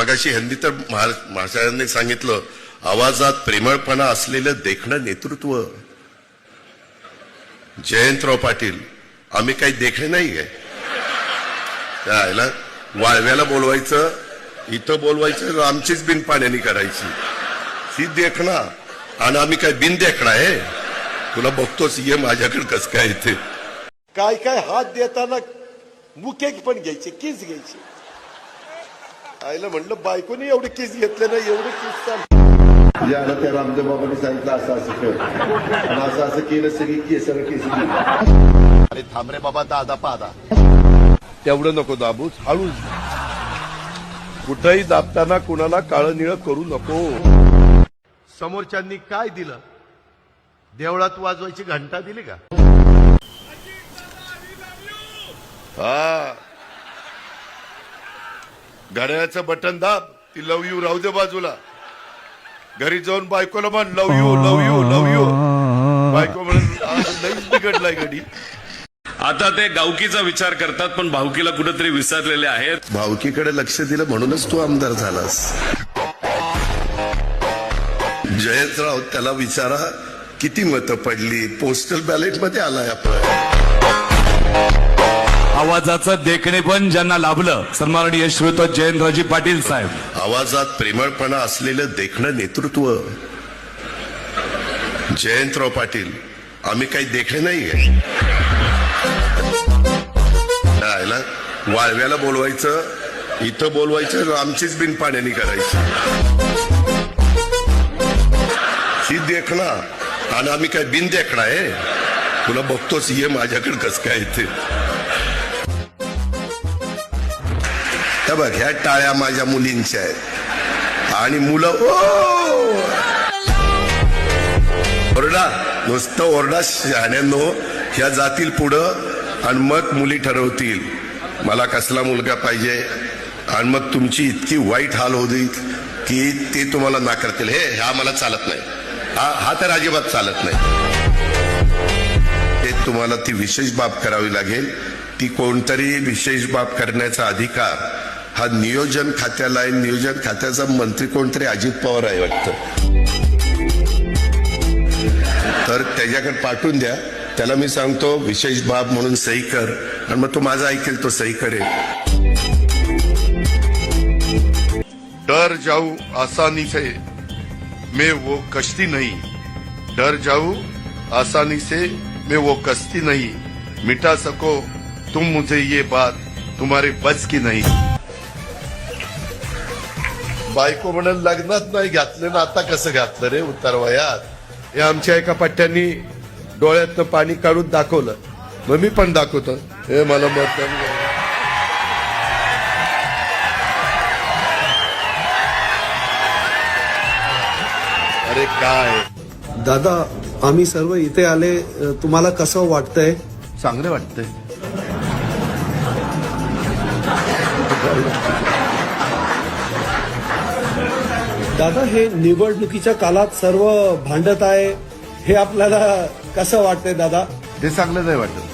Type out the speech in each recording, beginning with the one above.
मगाशी ह्यांनी तर महाराजांनी सांगितलं आवाजात प्रेमळपणा असलेलं देखणं नेतृत्व. जयंतराव पाटील आम्ही काही देखणे नाही आहे त्याला वाळव्याला बोलवायचं इथं बोलवायचं आमचीच बिन पाण्याने करायची. ती देखणा आणि आम्ही काय बिन देखणा आहे? तुला बघतोच ये माझ्याकडे कस काय येते काय काय हात देताना मुके पण घ्यायचे किस घ्यायचे? आईला म्हणलं बायकोने एवढे किस घेतले ना एवढे किस चाल जे आलं त्या रामदेव बाबांनी सांगितलं असं असं कर. आणि असं असं केलं सगळी केसर केसरी अरे थांबरे बाबा दादा पादा तेवढं नको दाबूच हळूच. कुठंही दाबताना कुणाला काळं निळं करू नको. समोरच्यांनी काय दिलं? देवळात वाजवायची घंटा दिली का? हा. घड्याळाचं बटन दाब ती लव यू राहू दे बाजूला. घरी जाऊन बायकोला म्हण love you love you love you. बायको म्हणून लईच बिघडलाय घडी आता ते गावकीचा विचार करतात पण भावकीला कुठेतरी विसरलेले आहेत. भावकीकडे लक्ष दिलं म्हणूनच तू आमदार झालास. जयंतराव त्याला विचारा किती मतं पडली? पोस्टल बॅलेटमध्ये आलाय आपण आवाजाचं देखणे पण ज्यांना लाभलं सन्माननीय श्रोत जयंतरावजी पाटील साहेब. आवाजात प्रेमळपणा असलेलं देखणं नेतृत्व. जयंतराव पाटील आम्ही काही देखणे नाही वाळव्याला बोलवायचं इथं बोलवायचं आमचीच बिन पाण्याने करायची. ही देखणा आणि आम्ही काय बिन देखणा आहे? तुला बघतोच ये माझ्याकडे कस काय येते. हे बघ ह्या टाळ्या माझ्या मुलींच्या आहेत. आणि मुलं ओ! ओरडा नुसतं ओरडा शहाण्यांनो ह्या जातील पुढं आणि मग मुली ठरवतील. मला कसला मुलगा पाहिजे? आणि मग तुमची इतकी वाईट हाल होती की ते तुम्हाला नाकारतील. हे हा मला चालत नाही. हा हा तर अजिबात चालत नाही. ते तुम्हाला ती विशेष बाब करावी लागेल. ती कोणतरी विशेष बाब करण्याचा अधिकार हा नियोजन खात्याला आहे. नियोजन खात्याचा मंत्री कोणतरी अजित पवार आहे वाटतं. तर त्याच्याकडे पाठवून द्या. त्याला मी सांगतो विशेष बाब म्हणून सही कर. आणि मग तो माझा ऐकेल तो सही करेल. डर जाऊ आसानी से मैं वो कश्ती नहीं. डर जाऊ आसानी से मैं वो कश्ती नहीं. मिटा सको तुम मुझे ये बात. तुम्हारे बस की नहीं. बायको म्हणून लग्नात नाही घातलं ना आता कसं घातलं रे उत्तर वयात? हे आमच्या एका पट्ट्यांनी डोळ्यातनं पाणी काढून दाखवलं. मग मी पण दाखवतो. हे मला मत अरे काय? दादा आम्ही सर्व इथे आले तुम्हाला कसं वाटतंय? चांगलं वाटतंय. दादा हे निवडणुकीच्या काळात सर्व भांडत आहे हे आपल्याला कसं वाटतंय दादा? ते चांगलं नाही वाटत.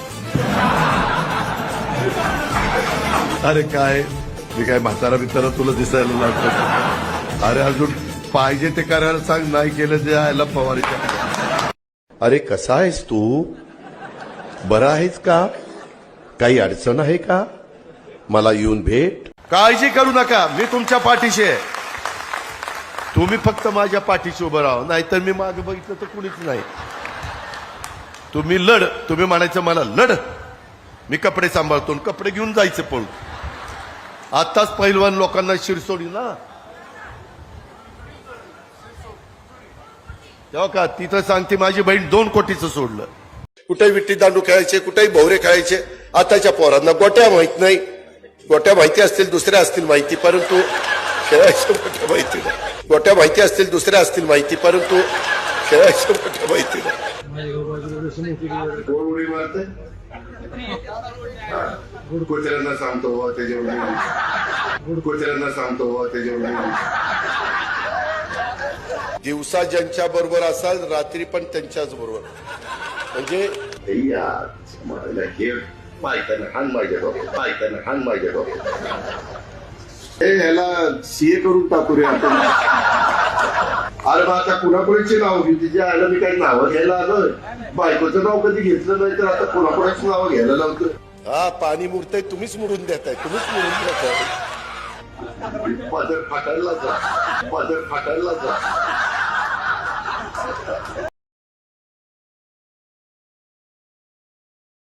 अरे काय? मी काय म्हातारा बितारा तुला दिसायला लागतो? अरे अजून पाहिजे ते करायला सांग नाही केलं ते आयला पवारीच्या अरे कसा आहेस तू? बरा आहेस का? काही अडचण आहे का? मला येऊन भेट. काळजी करू नका मी तुमच्या पाठीशी आहे. तुम्ही फक्त माझ्या पाठीशी उभं राहा. नाहीतर मी मागे बघितलं तर कुणीच नाही. तुम्ही लढ. तुम्ही म्हणायचं मला लढ. मी कपडे सांभाळतो कपडे घेऊन जायचे पळून आताच पहिलवान लोकांना शिरसोडी ना. तेव्हा का? तिथं सांगते माझी बहीण दोन कोटीचं सोडलं. कुठेही विट्टी दांडू खेळायचे कुठेही भोवरे खेळायचे. आताच्या पोरांना गोट्या माहीत नाही. गोट्या माहिती असतील दुसऱ्या असतील माहिती परंतु खेळायचं गोट्या माहिती नाही गोट्या माहिती असतील दुसऱ्या असतील माहिती परंतु खेळायचं गोट्या माहिती नाही गुडकोचऱ्यांना सांगतो बुवा त्याच्यावर गुडकोचऱ्यांना बुवा हो, त्याच्यावर दिवसा ज्यांच्या बरोबर असाल रात्री पण त्यांच्याच बरोबर. म्हणजे पायताना हान माझ्या डोक्यात पायताना हान माझ्या डोक्यात. ए ह्याला सीए करून टाकू रे आपण. अरे मग आता कुणाकुणाची नाव घेऊ? तिच्या आयला मी काही नावं घ्यायला आलोय. बायकोचं नाव कधी घेतलं नाही तर आता कुणाकुणाची नावं घ्यायला लावतं हा पाणी मुरतंय तुम्हीच मुडून देताय तुम्हीच मुडून देताय. पदर फाटायला जा. पदर फाटायला जा.